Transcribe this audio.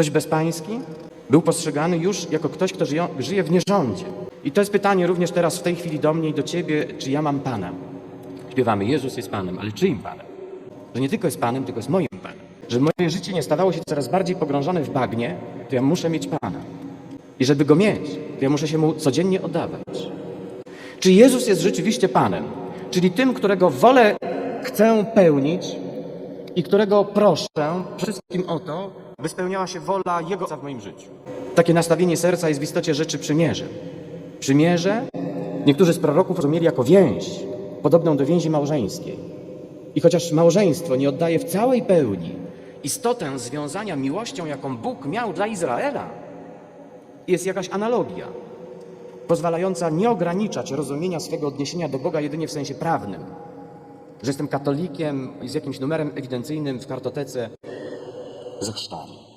Ktoś bezpański był postrzegany już jako ktoś, kto żyje, w nierządzie. I to jest pytanie również teraz w tej chwili do mnie i do ciebie, czy ja mam Pana. Śpiewamy, Jezus jest Panem, ale czyim Panem? Że nie tylko jest Panem, tylko jest moim Panem. Że moje życie nie stawało się coraz bardziej pogrążone w bagnie, to ja muszę mieć Pana. I żeby Go mieć, to ja muszę się Mu codziennie oddawać. Czy Jezus jest rzeczywiście Panem? Czyli tym, którego wolę chcę pełnić i którego proszę wszystkim o to, by spełniała się wola Jego w moim życiu. Takie nastawienie serca jest w istocie rzeczy przymierzem. Przymierze niektórzy z proroków rozumieli jako więź, podobną do więzi małżeńskiej. I chociaż małżeństwo nie oddaje w całej pełni istotę związania miłością, jaką Bóg miał dla Izraela, jest jakaś analogia, pozwalająca nie ograniczać rozumienia swego odniesienia do Boga jedynie w sensie prawnym, że jestem katolikiem z jakimś numerem ewidencyjnym w kartotece ze chrztami.